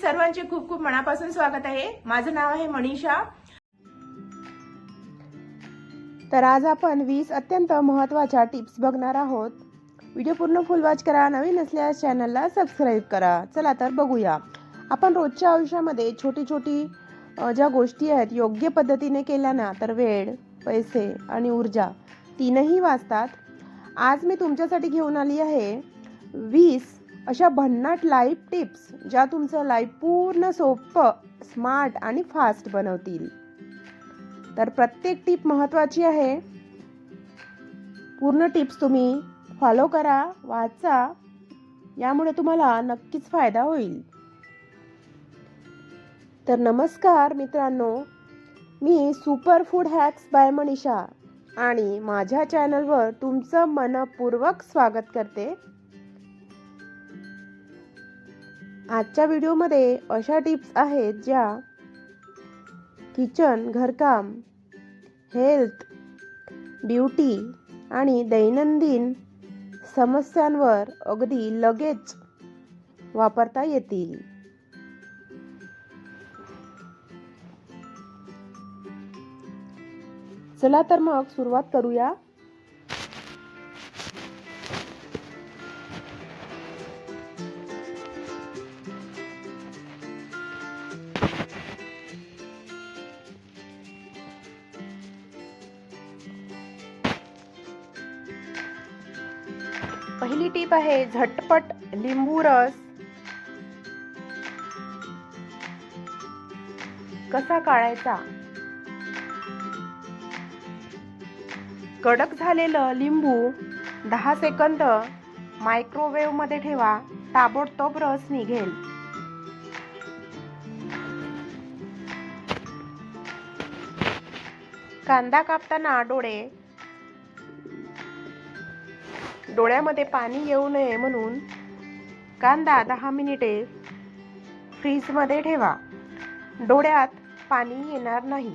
सर्वांचे खूप खूप मनापासून स्वागत आहे. माझं नाव आहे मनीषा. तर आज आपण वीस अत्यंत महत्त्वाच्या टिप्स बघणार आहोत. व्हिडिओ पूर्ण फुल वॉच करा नवीन असल्यास चॅनलला सबस्क्राईब करा. चला तर बघूया. आपण रोजच्या आयुष्यामध्ये छोटी छोटी ज्या गोष्टी आहेत योग्य पद्धतीने केल्या ना तर वेळ पैसे आणि ऊर्जा तीनही वाचतात. आज मी तुमच्यासाठी घेऊन आली आहे वीस अशा भन्नाट लाईफ टिप्स ज्या तुमचं लाईफ पूर्ण सोपं स्मार्ट आणि फास्ट बनवतील. तर प्रत्येक टीप महत्त्वाची आहे. पूर्ण टिप्स तुम्ही फॉलो करा वाचा. यामुळे तुम्हाला नक्कीच फायदा होईल. तर नमस्कार मित्रांनो मी super food hacks by Manisha आणि माझ्या चॅनलवर तुमचं मनपूर्वक स्वागत करते. आजच्या व्हिडिओमध्ये अशा टिप्स आहेत ज्या किचन घरकाम हेल्थ ब्युटी आणि दैनंदिन समस्यांवर अगदी लगेच वापरता येतील. चला तर मग सुरुवात करूया. पहिली टीप आहे झटपट लिंबू रस. कसा काढायचा? कडक झालेलं लिंबू दहा सेकंद मायक्रोवेव्हमध्ये ठेवा ताबडतोब रस निघेल. कांदा कापताना डोळे डोळ्यामध्ये पाणी येऊ नये म्हणून कांदा दहा मिनिटे फ्रीजमध्ये ठेवा. डोळ्यात पाणी येणार नाही.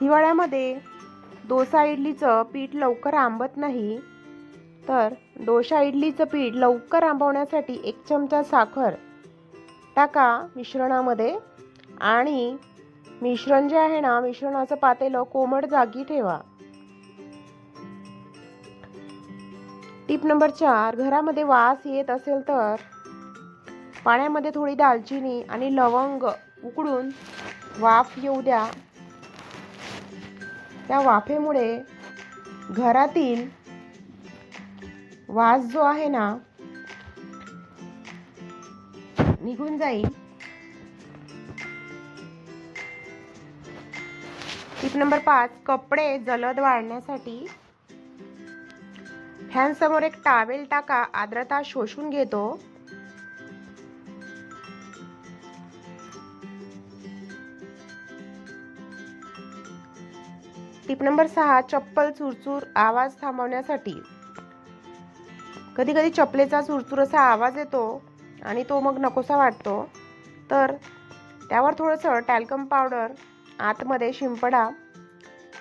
हिवाळ्यामध्ये डोसा इडलीचं पीठ लवकर आंबत नाही. तर डोशा इडलीचं पीठ लवकर आंबवण्यासाठी एक चमचा साखर टाका मिश्रणामध्ये आणि मिश्रण जे आहे ना मिश्रणाचं पातेलं कोमट जागी ठेवा. टिप नंबर चार घरामध्ये वास येत असेल तर पाण्यामध्ये थोडी दालचिनी आणि लवंग उकडून वाफ येऊ द्या. त्या वाफेमुळे घरातील वास जो आहे ना निघून जाईल. टिप नंबर पाच कपडे जलद वाळण्यासाठी. फॅन समोर एक टावेल टाका आर्द्रता शोषून घेतो. टिप नंबर सहा चप्पल चुरचूर आवाज थांबवण्यासाठी. कधी कधी चपलेचा चुरचूर असा आवाज येतो आणि तो मग नकोसा वाटतो. तर त्यावर थोडंसं टॅल्कम पावडर आतमध्ये शिंपडा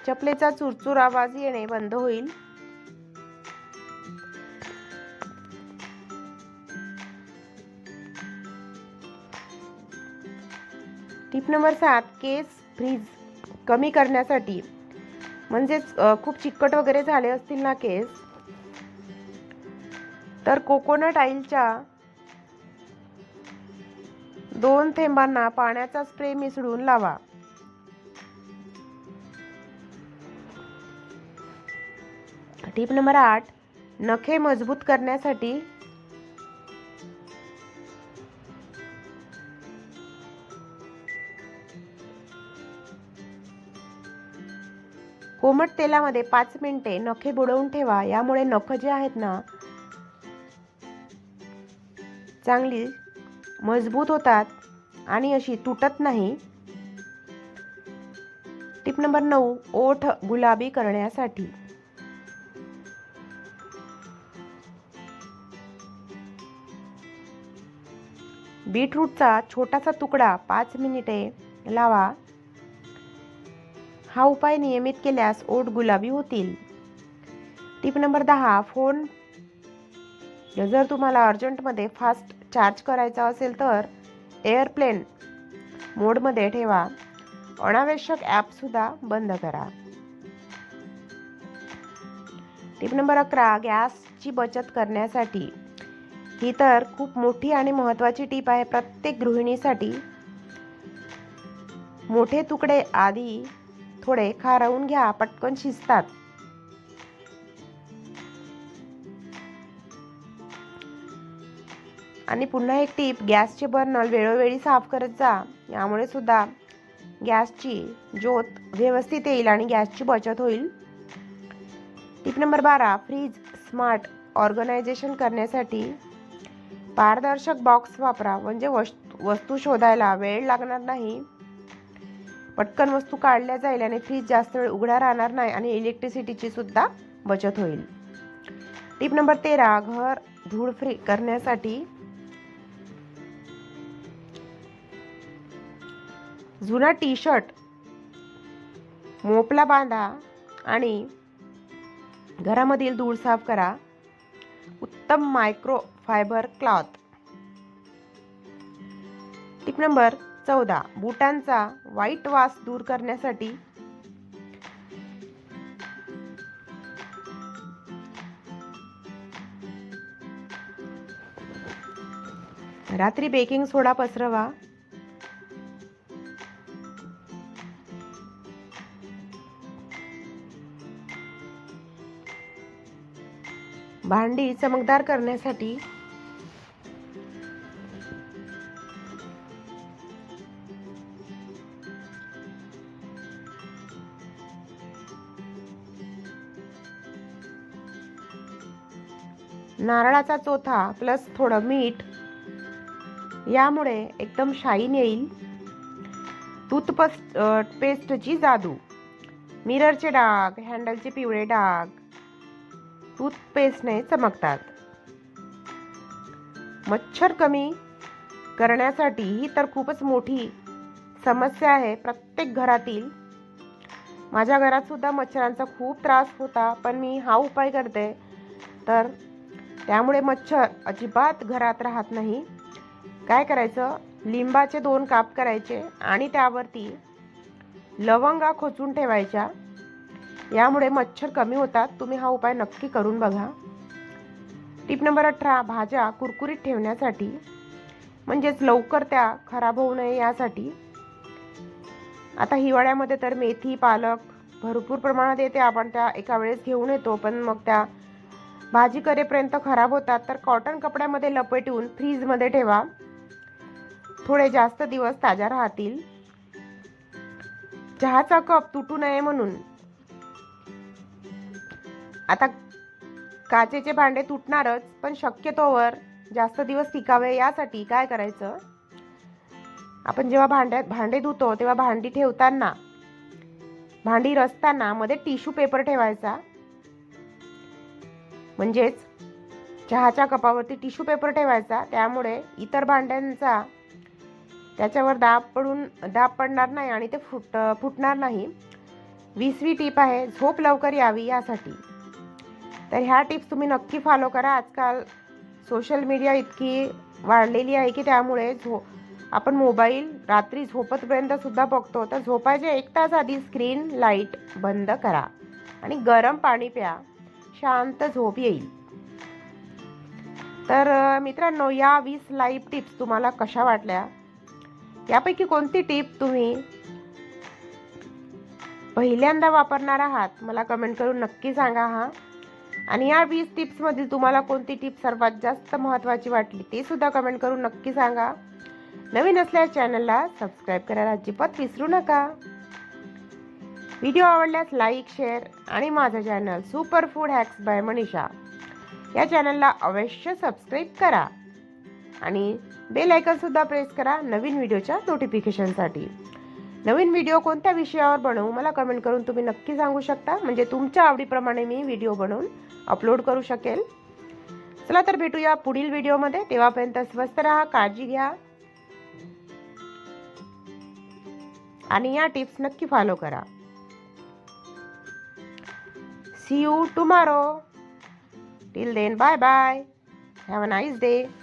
चपलेचा चुरचूर आवाज येणे बंद होईल. टिप नंबर सात केस फ्रीज कमी करण्यासाठी. म्हणजेच खूप चिकट वगैरे झाले असतील ना केस तर कोकोनट ऑइलच्या दोन थेंबांना पाण्याचा स्प्रे मिसळून लावा. टीप नंबर आठ नखे मजबूत करण्यासाठी कोमट तेलामध्ये पाच मिनिटे नखे बुडवून ठेवा. यामुळे नख जे आहेत ना चांगली मजबूत होतात आणि अशी तुटत नाही. टिप नंबर नऊ ओठ गुलाबी करण्यासाठी. बीटरूटचा छोटासा तुकडा पाच मिनिटे लावा. हा उपाय नियमित केल्यास ओठ गुलाबी होतील. टिप नंबर दहा फोन जर तुम्हाला अर्जंटमध्ये फास्ट चार्ज करायचा असेल तर एअरप्लेन मोडमध्ये ठेवा. अनावश्यक ॲपसुद्धा बंद करा. टिप नंबर अकरा गॅसची बचत करण्यासाठी. ही तर खूप मोठी आणि महत्त्वाची टीप आहे. प्रत्येक गृहिणीसाठी मोठे तुकडे आधी थोडे खारवून घ्या पटकन शिजतात. आणि पुन्हा एक टीप गॅसचे बर्नल वेळोवेळी साफ करत जा. यामुळे सुद्धा गॅसची ज्योत व्यवस्थित येईल आणि गॅसची बचत होईल. टीप नंबर बारा फ्रीज स्मार्ट ऑर्गनायझेशन करण्यासाठी पारदर्शक बॉक्स वापरा म्हणजे वस्तू वस्तू शोधायला वेळ लागणार नाही. पटकन वस्तू काढल्या जाईल आणि फ्रीज जास्त वेळ उघडा राहणार नाही आणि इलेक्ट्रिसिटीची सुद्धा बचत होईल. टीप नंबर तेरा घर धूळ फ्री करण्यासाठी जुना टी शर्ट मोपला बांधा आणि घरामधील धूळ साफ करा. उत्तम micro fibre cloth tip number चौदा. बुटांचा वाईट वास दूर करण्यासाठी रात्री बेकिंग सोडा पसरवा. भांडी चमकदार करण्यासाठी नारळाचा चोथा प्लस थोडं मीठ यामुळे एकदम शाईन येईल. टूथपस्ट पेस्टची जादू. मिररचे डाग हँडलचे पिवळे डाग. टूथपेस्टने चमकतात. मच्छर कमी करण्यासाठी ही तर खूपच मोठी समस्या आहे प्रत्येक घरातील. माझ्या घरात सुद्धा मच्छरांचा खूप त्रास होता पण मी हा उपाय करते. तर त्यामुळे मच्छर अजिबात घरात राहत नाही. काय करायचं? लिंबाचे दोन काप करायचे आणि त्यावरती लवंगा खोचून ठेवायच्या. यामुळे मच्छर कमी होतात. तुम्ही हा उपाय नक्की करून बघा. टिप नंबर अठरा भाज्या कुरकुरीत ठेवण्यासाठी म्हणजेच लवकर त्या खराब होऊ नये यासाठी. आता हिवाळ्यामध्ये तर मेथी पालक भरपूर प्रमाणात येते. आपण त्या एका वेळेस घेऊन येतो पण मग त्या भाजी करेपर्यंत खराब होतात. तर कॉटन कपड्यामध्ये लपेटून फ्रीजमध्ये ठेवा. थोडे जास्त दिवस ताज्या राहतील. चहाचा कप तुटू नये म्हणून. आता काचेचे भांडे तुटणारच पण शक्यतोवर जास्त दिवस टिकावे यासाठी काय करायचं? आपण जेव्हा भांड्यात भांडे धुतो तेव्हा भांडी ठेवताना भांडी रचताना मध्ये टिश्यू पेपर ठेवायचा. म्हणजेच चहाच्या कपावरती टिश्यू पेपर ठेवायचा. त्यामुळे इतर भांड्यांचा त्याच्यावर दाब पडून दाब पडणार नाही आणि ते फुट फुटणार नाही. वीसवी टीप आहे झोप लवकर यावी यासाठी. तर ह्या टिप्स तुम्ही नक्की फॉलो करा. आजकाल सोशल मीडिया इतकी वाढलेली आहे की त्यामुळे झो आपण मोबाईल रात्री झोपतपर्यंत सुद्धा बघतो. तर झोपायच्या एक तास आधी स्क्रीन लाइट बंद करा आणि गरम पाणी प्या. शांत झोप येईल. तर मित्रांनो या वीस लाईव्ह टिप्स तुम्हाला कशा वाटल्या? यापैकी कोणती टिप तुम्ही पहिल्यांदा वापरणार आहात? मला कमेंट करून नक्की सांगा हा. आणि या वीस टिप्समधील तुम्हाला कोणती टिप सर्वात जास्त महत्त्वाची वाटली ते सुद्धा कमेंट करून नक्की सांगा. नवीन असल्यास चॅनलला सबस्क्राईब करायला अजिबात विसरू नका. व्हिडिओ आवडल्यास लाईक शेअर आणि माझं channel super food hacks by Manisha या चॅनलला अवश्य सबस्क्राईब करा. आणि बेल आयकनसुद्धा प्रेस करा नवीन व्हिडिओच्या नोटिफिकेशनसाठी नवीन व्हिडिओ कोणत्या विषयावर बनवू मला कमेंट करून तुम्ही नक्की सांगू शकता. म्हणजे तुमच्या आवडीप्रमाणे मी व्हिडिओ बनवून अपलोड करू शकेल. चला तर भेटूया पुढील व्हिडिओमध्ये. तेव्हापर्यंत स्वस्त राहा काळजी घ्या. आणि या टिप्स नक्की फॉलो करा. See you tomorrow till then bye bye have a nice day